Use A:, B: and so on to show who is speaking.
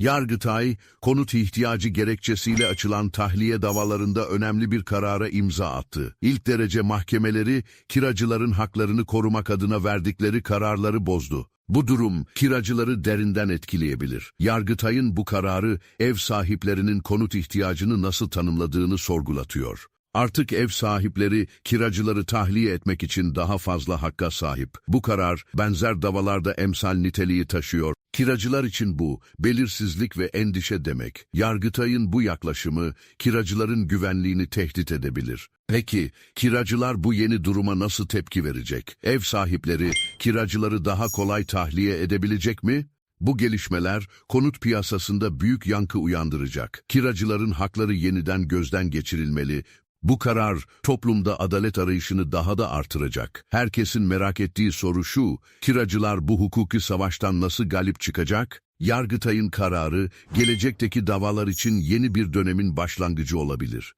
A: Yargıtay, konut ihtiyacı gerekçesiyle açılan tahliye davalarında önemli bir karara imza attı. İlk derece mahkemeleri, kiracıların haklarını korumak adına verdikleri kararları bozdu. Bu durum kiracıları derinden etkileyebilir. Yargıtay'ın bu kararı ev sahiplerinin konut ihtiyacını nasıl tanımladığını sorgulatıyor. Artık ev sahipleri kiracıları tahliye etmek için daha fazla hakka sahip. Bu karar benzer davalarda emsal niteliği taşıyor. Kiracılar için bu belirsizlik ve endişe demek. Yargıtay'ın bu yaklaşımı kiracıların güvenliğini tehdit edebilir. Peki kiracılar bu yeni duruma nasıl tepki verecek? Ev sahipleri kiracıları daha kolay tahliye edebilecek mi? Bu gelişmeler konut piyasasında büyük yankı uyandıracak. Kiracıların hakları yeniden gözden geçirilmeli. Bu karar toplumda adalet arayışını daha da artıracak. Herkesin merak ettiği soru şu, kiracılar bu hukuki savaştan nasıl galip çıkacak? Yargıtay'ın kararı gelecekteki davalar için yeni bir dönemin başlangıcı olabilir.